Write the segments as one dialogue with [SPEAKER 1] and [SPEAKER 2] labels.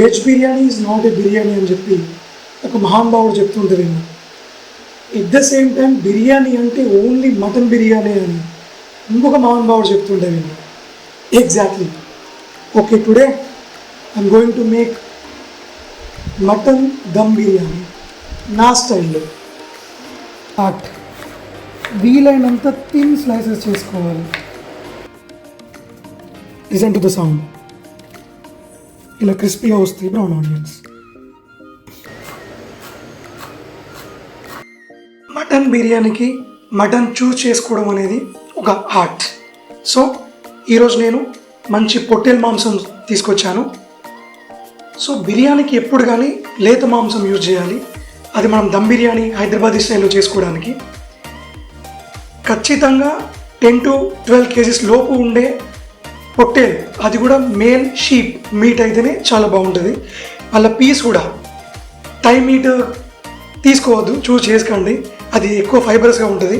[SPEAKER 1] Veg biryani is not a biryani అని చెప్పి ఒక మహానుభావుడు చెప్తుంటే విన్నా at the same time biryani అంటే ఓన్లీ మటన్ బిర్యానీ అని ఇంకొక మహానుభావుడు చెప్తుంటే విన్నా exactly okay today I'm going to make mutton dum biryani. నా స్టైల్లో. ఆట్ వీలైనంత థిన్ స్లైసెస్ చేసుకోవాలి. లిజన్ టు ద సౌండ్ ఇలా క్రిస్పీగా వస్తాయి బ్రౌన్ ఆనియన్స్. మటన్ బిర్యానీకి మటన్ చూస్ చేసుకోవడం అనేది ఒక ఆర్ట్ సో ఈరోజు నేను మంచి పొట్టేల్ మాంసం తీసుకొచ్చాను. సో బిర్యానీకి ఎప్పుడు కానీ లేత మాంసం యూజ్ చేయాలి. అది మనం దమ్ బిర్యానీ హైదరాబాదీ స్టైల్లో చేసుకోవడానికి. ఖచ్చితంగా టెన్ టు ట్వెల్వ్ కేజీస్ లోపు ఉండే పొట్టేల్ అది కూడా మేల్ షీప్ మీట్ అయితేనే చాలా బాగుంటుంది. వాళ్ళ పీస్ కూడా టై మీట్ తీసుకోవద్దు చూస్ చేసుకోండి. అది ఎక్కువ ఫైబరస్గా ఉంటుంది.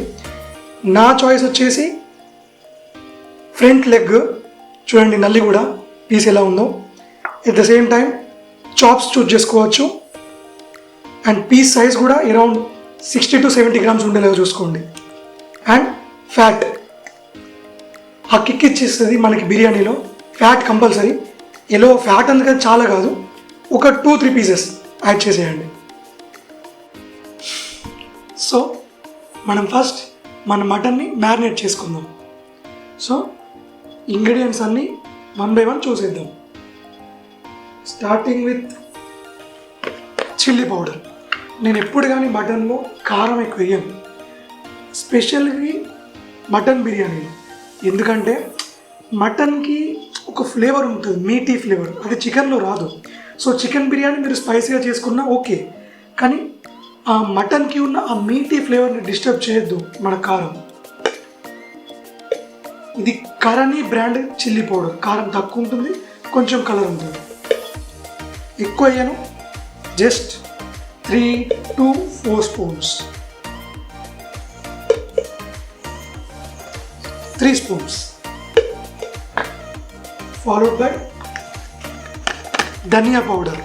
[SPEAKER 1] నా చాయిస్ వచ్చేసి ఫ్రంట్ లెగ్ చూడండి నల్లి కూడా పీస్ ఎలా ఉందో. At the same time chops choose చేసుకోవచ్చు. అండ్ పీస్ సైజ్ కూడా around sixty to seventy grams ఉండేలాగా చూసుకోండి. అండ్ ఫ్యాట్ ఆ కిక్ ఇచ్చేస్తుంది మనకి బిర్యానీలో. ఫ్యాట్ కంపల్సరీ ఎలో ఫ్యాట్ అందుకని చాలా కాదు. ఒక టూ త్రీ పీసెస్ యాడ్ చేసేయండి. సో మనం ఫస్ట్ మన మటన్ని మ్యారినేట్ చేసుకుందాం. సో ఇంగ్రీడియంట్స్ అన్నీ వన్ బై వన్ చూసేద్దాం. స్టార్టింగ్ విత్ చిల్లీ పౌడర్ నేను ఎప్పుడు కానీ మటన్లో కారం ఎక్కువ వేయను. స్పెషల్గా మటన్ బిర్యానీ ఎందుకంటే మటన్కి ఒక ఫ్లేవర్ ఉంటుంది మీటీ ఫ్లేవర్. అది చికెన్లో రాదు. సో చికెన్ బిర్యానీ మీరు స్పైసీగా చేసుకున్నా ఓకే. కానీ ఆ మటన్కి ఉన్న ఆ మీటీ ఫ్లేవర్ని డిస్టర్బ్ చేయొద్దు మన కారం. ఇది కరణి బ్రాండ్ చిల్లీ పౌడర్. కారం తక్కువ ఉంటుంది కొంచెం కలర్ ఉంటుంది. ఎక్కువ అయ్యాను just three two four spoons. Three spoons followed by dhania powder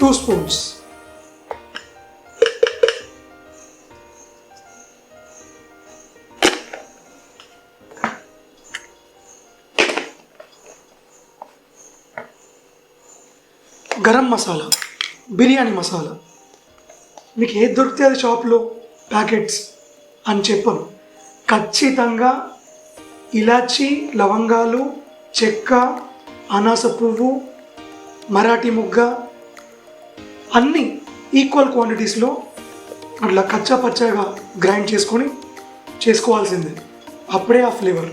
[SPEAKER 1] two spoons garam masala biryani masala మీకు ఏది దొరికితే అది షాప్లో ప్యాకెట్స్ అని చెప్పను. ఖచ్చితంగా ఇలాచి లవంగాలు చెక్క అనాస పువ్వు మరాఠీ ముగ్గ అన్నీ ఈక్వల్ క్వాంటిటీస్లో అట్లా కచ్చా పచ్చగా గ్రైండ్ చేసుకొని చేసుకోవాల్సిందే. అప్పుడే ఆ flavour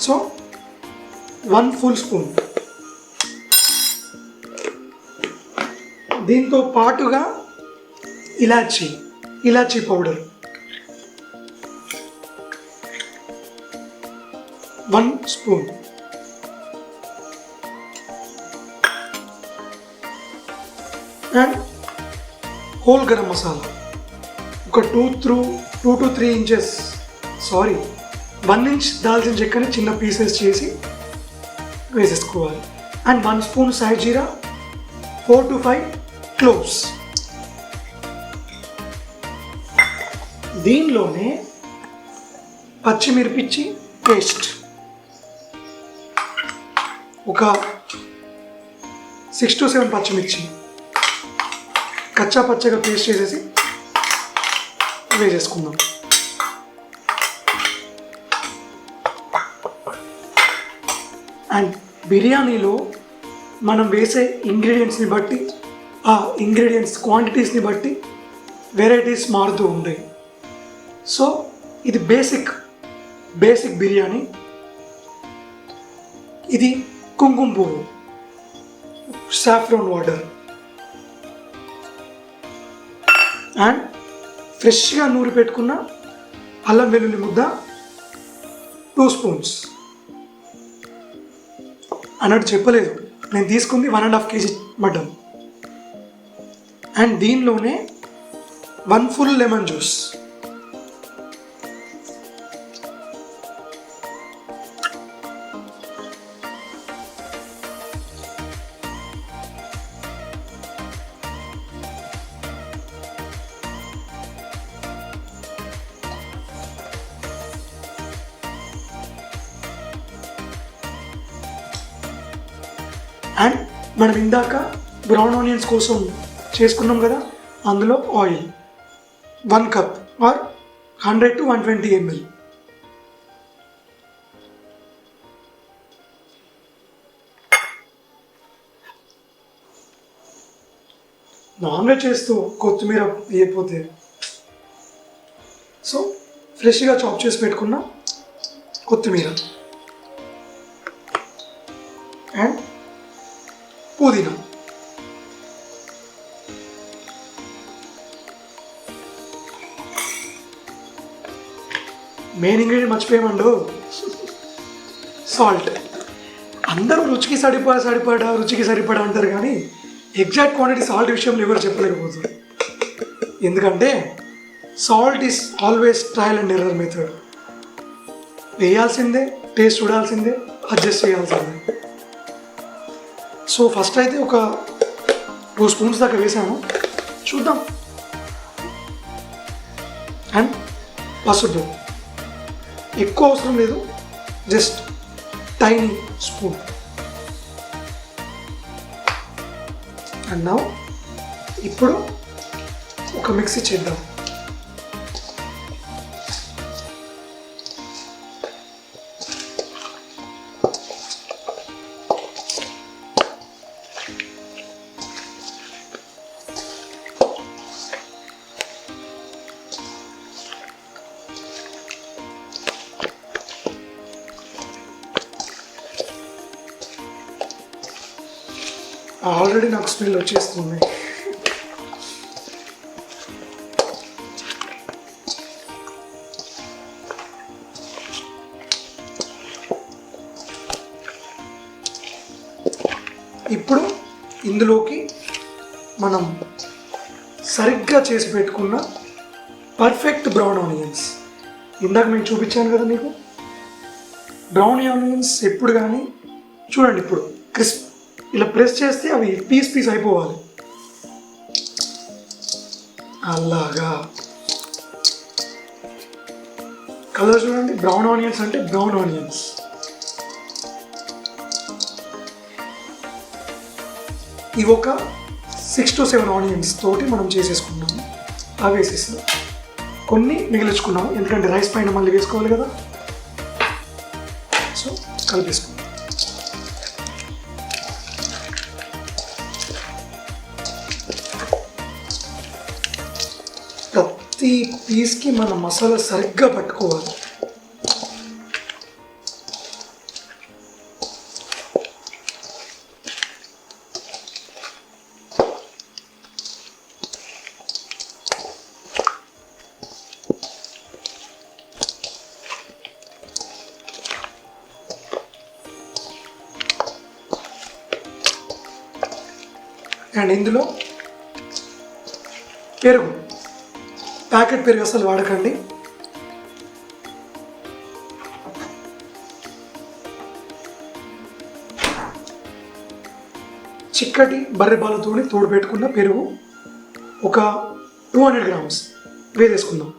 [SPEAKER 1] so one full spoon దీంతో పాటుగా elaichi elaichi powder spoon. And whole garam masala ఒక two through two to three inches sorry one inch దాల్చిన చెక్కని చిన్న పీసెస్ చేసి వేసేసుకోవాలి. And one spoon shahi jeera four to five cloves దీనిలోనే పచ్చిమిర్పిచ్చి పేస్ట్ ఒక సిక్స్ టు సెవెన్ పచ్చిమిర్చి కచ్చా పచ్చగా పేస్ట్ చేసేసి వేసేసుకుందాం. అండ్ బిర్యానీలో మనం వేసే ఇంగ్రీడియంట్స్ని బట్టి ఆ ఇంగ్రీడియంట్స్ క్వాంటిటీస్ని బట్టి వెరైటీస్ మారుతూ ఉంటాయి. సో ఇది బేసిక్ బేసిక్ బిర్యానీ. ఇది కుంకుమ పువ్వు సాఫ్రాన్ వాటర్ అండ్ ఫ్రెష్గా నూరి పెట్టుకున్న అల్లం వెల్లుల్లి ముద్ద టూ స్పూన్స్ అన్నట్టు చెప్పలేదు. నేను తీసుకుంది one and half kg mutton. And దీనిలోనే one full lemon juice and మనం ఇందాక బ్రౌన్ ఆనియన్స్ కోసం చేసుకున్నాం కదా అందులో oil one cup or hundred to one twenty ml non veg చేస్తూ కొత్తిమీర వేయకపోతే సో ఫ్రెష్గా చాప్ చేసి పెట్టుకున్న కొత్తిమీర. అండ్ పుదీనా. Main ingredient మర్చిపోయామండు. సాల్ట్ అందరూ రుచికి సరిపడా సరిపడా రుచికి సరిపడా అంటారు కానీ ఎగ్జాక్ట్ క్వాంటిటీ సాల్ట్ విషయంలో ఎవరు చెప్పలేకపోతుంది ఎందుకంటే salt is always trial and error method వేయాల్సిందే టేస్ట్ చూడాల్సిందే అడ్జస్ట్ చేయాల్సిందే. సో ఫస్ట్ అయితే ఒక టూ స్పూన్స్ దాకా వేసాము. చూద్దాం. అండ్ పసుపు ఎక్కువ అవసరం లేదు. Just tiny spoon. అండ్ ఇప్పుడు ఒక మిక్సీ చేద్దాం. స్మెల్ వచ్చేస్తుంది ఇప్పుడు ఇందులోకి మనం సరిగ్గా చేసి పెట్టుకున్న పర్ఫెక్ట్ బ్రౌన్ ఆనియన్స్. ఇందాక నేను చూపించాను కదా మీకు. బ్రౌన్ ఆనియన్స్ ఎప్పుడు కానీ చూడండి ఇప్పుడు. ఇలా ప్రెస్ చేస్తే అవి పీస్ పీస్ అయిపోవాలి. అలాగా. కలర్ చూడండి బ్రౌన్ ఆనియన్స్ అంటే బ్రౌన్ ఆనియన్స్ ఇవి ఒక సిక్స్ టు సెవెన్ ఆనియన్స్ తోటి మనం చేసేసుకున్నాము అవి వేసేసాం కొన్ని మిగిలించుకున్నాము ఎందుకంటే రైస్ పైన మళ్ళీ వేసుకోవాలి కదా. సో కలిపేసుకున్నాం. ప్రతి పీస్కి మన మసాలా సరిగ్గా పట్టుకోవాలి. అండ్ ఇందులో పెరుగు. ప్యాకెట్ పెరుగు అసలు వాడకండి. చిక్కటి బర్రె పాలతో తోడు పెట్టుకున్న పెరుగు ఒక టూ హండ్రెడ్ గ్రామ్స్. వేసేసుకుందాం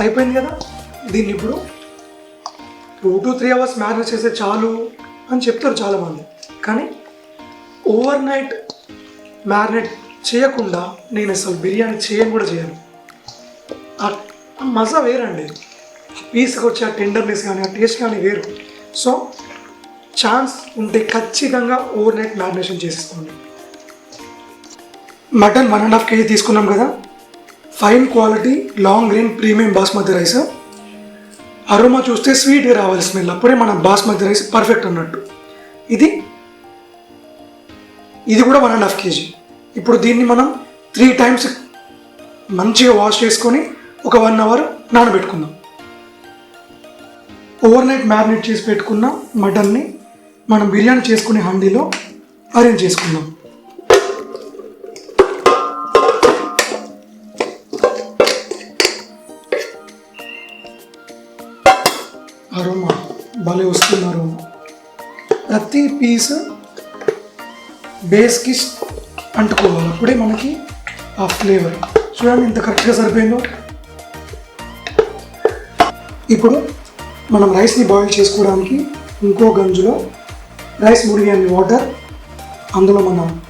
[SPEAKER 1] అయిపోయింది కదా? దీన్ని ఇప్పుడు two to three hours marinate చేస్తే చాలు అని చెప్తారు చాలామంది. కానీ ఓవర్ నైట్ మ్యారినేట్ చేయకుండా నేను అసలు బిర్యానీ చేయను కూడా చేయను. ఆ ఆ మజా వేరండి. పీస్కి వచ్చే ఆ టెండర్నెస్ కానీ ఆ టేస్ట్ కానీ వేరు. సో ఛాన్స్ ఉంటే ఖచ్చితంగా ఓవర్ నైట్ మ్యారినేషన్ చేసేసుకోండి. Mutton one and half kg తీసుకున్నాం కదా? Fine quality long grain premium basmati rice aroma చూస్తే స్వీట్గా రావాలి స్మెల్ అప్పుడే మన బాస్మతి రైస్ పర్ఫెక్ట్ అన్నట్టు. ఇది ఇది కూడా వన్ అండ్ హాఫ్ కేజీ ఇప్పుడు దీన్ని మనం త్రీ టైమ్స్ మంచిగా వాష్ చేసుకొని ఒక వన్ అవర్ నానబెట్టుకుందాం. ఓవర్ నైట్ మ్యారినేట్ చేసి పెట్టుకున్న మటన్ని మనం బిర్యానీ చేసుకునే హండీలో అరేంజ్ చేసుకుందాం. ప్రతి పీస్ బేస్కి అంటుకోవాలి. అప్పుడే మనకి ఆ ఫ్లేవర్. చూడండి ఇంత కరెక్ట్గా సరిపోయిందో. ఇప్పుడు మనం రైస్ని బాయిల్ చేసుకోవడానికి ఇంకో గంజులో రైస్ ముడిగాని వాటర్. అందులో మనం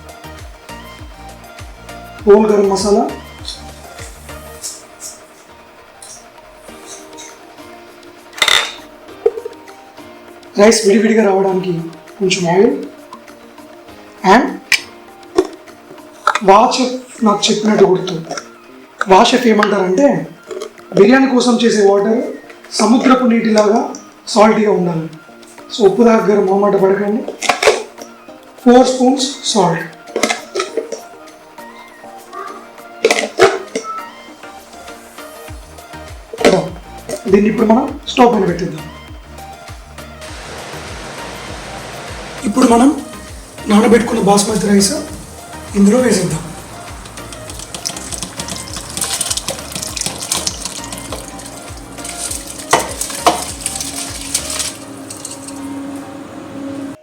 [SPEAKER 1] హోల్ గరం మసాలా రైస్ విడివిడిగా రావడానికి కొంచెం ఆయిల్ అండ్ వాచ్ నాకు చెప్పినట్టు గుర్తు. వాష్ ఏమంటారంటే బిర్యానీ కోసం చేసే వాటర్ సముద్రపు నీటిలాగా సాల్టీగా ఉండాలి. సో ఉప్పు దగ్గర మొహమాట పడకండి. ఫోర్ స్పూన్స్ సాల్ట్ దీన్ని ఇప్పుడు మనం స్టవ్ పైన పెట్టిద్దాం. ఇప్పుడు మనం నానబెట్టుకున్న బాస్మతి రైస్ ఇందులో వేసేద్దాం.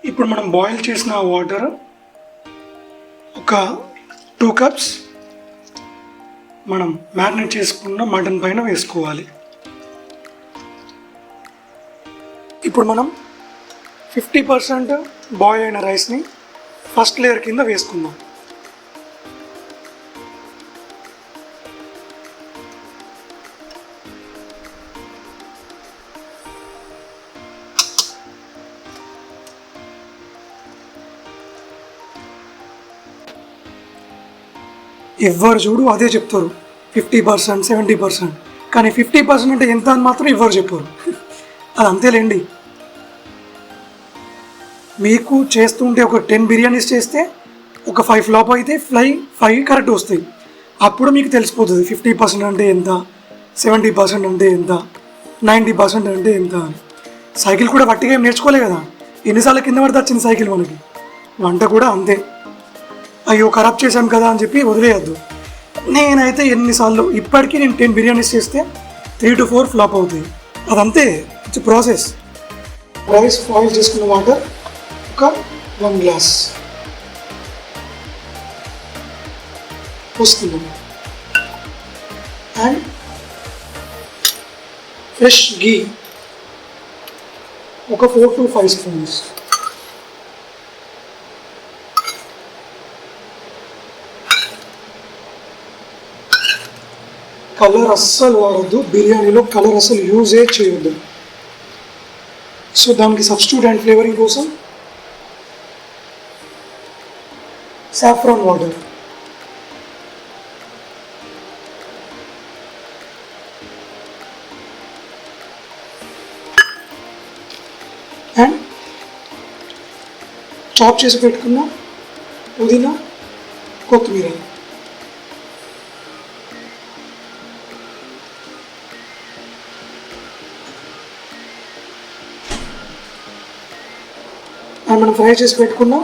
[SPEAKER 1] ఇప్పుడు మనం బాయిల్ చేసిన వాటర్ ఒక టూ కప్స్ మనం మ్యారినేట్ చేసుకున్న మటన్ పైన వేసుకోవాలి. ఇప్పుడు మనం ఫిఫ్టీ పర్సెంట్ బాయిల్ అయిన రైస్ని ఫస్ట్ లేయర్ కింద వేసుకుందాం. ఎవ్వరు చూడు అదే చెప్తారు. Fifty percent seventy percent. కానీ ఫిఫ్టీ పర్సెంట్ అంటే ఎంత అని మాత్రం ఎవ్వరు చెప్పరు. అది అంతేలేండి. మీకు చేస్తుంటే ఒక టెన్ బిర్యానీస్ చేస్తే ఒక ఫైవ్ ఫ్లాప్ అయితే ఫ్లై ఫైవ్ కరెక్ట్ వస్తాయి. అప్పుడు మీకు తెలిసిపోతుంది ఫిఫ్టీ పర్సెంట్ అంటే ఎంత సెవెంటీ పర్సెంట్ అంటే ఎంత నైంటీ పర్సెంట్ అంటే ఎంత అని. సైకిల్ కూడా వట్టిగా ఏం నేర్చుకోలే కదా. ఎన్నిసార్లు కింద పడితే వచ్చింది సైకిల్ మనకి. వంట కూడా అంతే. అయ్యో ఖరాబ్ చేశాను కదా అని చెప్పి వదిలేయద్దు. నేనైతే ఎన్నిసార్లు ఇప్పటికీ నేను టెన్ బిర్యానీస్ చేస్తే త్రీ టు ఫోర్ ఫ్లాప్ అవుతాయి. అదంతే ఇట్స్ ప్రాసెస్ రైస్ బాయిల్ చేసుకున్న వాటర్ ఒక వన్ గ్లాస్. పోసుకున్నాం అండ్ ఫ్రెష్ గీ ఒక four to five spoons. Colour అస్సలు వాడద్దు. బిర్యానీలో కలర్ అస్సలు యూజే చేయొద్దు. సో దానికి సబ్స్టిట్యూట్ అండ్ ఫ్లేవరింగ్ కోసం సాఫ్రాన్ వాటర్ అండ్ చాప్ చేసి పెట్టుకున్న పుదీనా కొత్తిమీర. అండ్ మనం ఫ్రై చేసి పెట్టుకున్నాం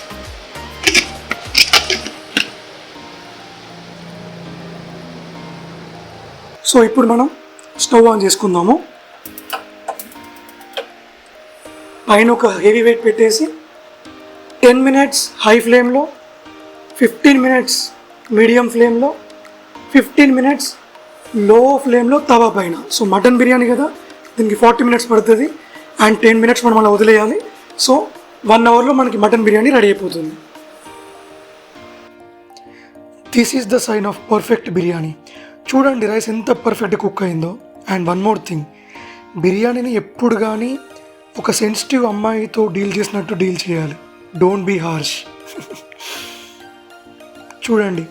[SPEAKER 1] సో ఇప్పుడు మనం స్టవ్ ఆన్ చేసుకుందాము. పైన ఒక హెవీ వెయిట్ పెట్టేసి టెన్ మినిట్స్ హై ఫ్లేమ్లో ఫిఫ్టీన్ మినిట్స్ మీడియం ఫ్లేమ్లో ఫిఫ్టీన్ మినిట్స్లో ఫ్లేమ్లో తవా పైన. సో మటన్ బిర్యానీ కదా దీనికి ఫార్టీ మినిట్స్ పడుతుంది అండ్ టెన్ మినిట్స్ మనం అలా వదిలేయాలి. సో వన్ అవర్లో మనకి మటన్ బిర్యానీ రెడీ అయిపోతుంది. This is the sign off perfect biryani. చూడండి రైస్ ఎంత పర్ఫెక్ట్ కుక్ అయిందో. అండ్ వన్ మోర్ థింగ్ బిర్యానీని ఎప్పుడు కానీ ఒక సెన్సిటివ్ అమ్మాయితో డీల్ చేసినట్టు డీల్ చేయాలి. డోంట్ బీ హార్ష్ చూడండి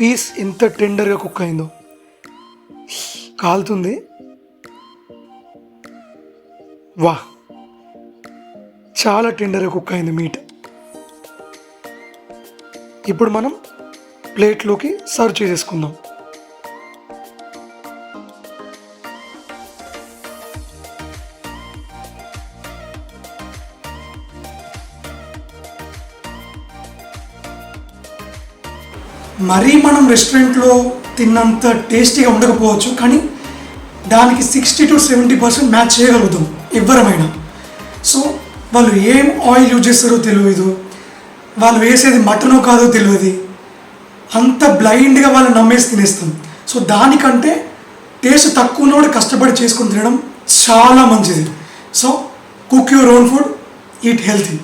[SPEAKER 1] పీస్ ఎంత టెండర్గా కుక్ అయిందో. కాలుతుంది. వా చాలా టెండర్గా కుక్ అయింది మీట్ ఇప్పుడు మనం ప్లేట్లోకి సర్వ్ చేసేసుకుందాం. మరీ మనం రెస్టారెంట్లో తిన్నంత టేస్టీగా ఉండకపోవచ్చు కానీ దానికి sixty to seventy percent match చేయగలుగుతాం ఎవ్వరమైనా. సో వాళ్ళు ఏం ఆయిల్ యూజ్ చేస్తారో తెలియదు వాళ్ళు వేసేది మటనో కాదో తెలియదు. అంత బ్లైండ్గా వాళ్ళు నమ్మేసి తినేస్తాం. సో దానికంటే టేస్ట్ తక్కువ కూడా కష్టపడి చేసుకుని తినడం చాలా మంచిది. So cook your own food eat healthy.